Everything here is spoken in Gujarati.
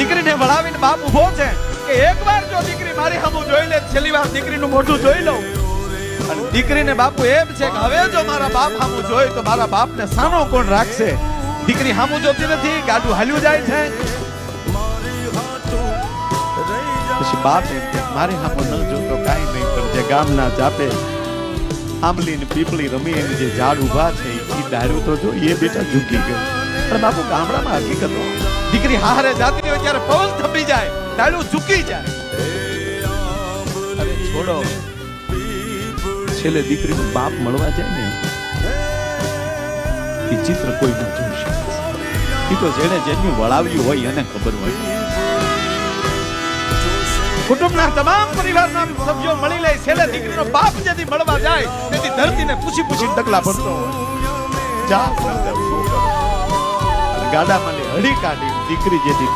દીકરીને વળાવીને બાપ ઊભો છે કે એકવાર જો દીકરી મારી સામું જોઈ લે, છેલ્લી વાર દીકરીનું મોઢું જોઈ લઉં. અને દીકરીને બાપુ એમ છે કે હવે જો મારા બાપ સામું જોઈ તો મારા બાપને સાનો કોણ રાખશે? દીકરી સામું જોતી નથી, ગાડું હાલ્યું જાય છે. પછી બાપ એમ કે, મારી સામું ન જોતો કાંઈ નહીં, પણ જે ગામના જાપે આંબલી ને પીપળી રમી એની જે ઝાડ ઊભા છે એ દારૂ તો જો એ બેટા ઝૂકી ગયો. પણ બાપુ, ગામડામાં હકીકત હોય. દીકરી હારે જાતી હોય ત્યારે પવન થંભી જાય ડાળું ઝૂકી જાય. અરે છોડો. છેલ્લે દીકરીનું બાપ મળવા જાય ને એ ચિત્ર કોઈ ન જોઈ શકે. એ તો જેને જેનું વળાવ્યું હોય એને ખબર હોય. કુટુંબના તમામ પરિવારના સભ્યો મળી લે છેલ્લે દીકરીનો બાપ જેથી મળવા જાય તેથી ધરતીને પૂછી પૂછી ડગલા ભરતો જા ગાડામાં હળી કાઢી દીકરી જેથી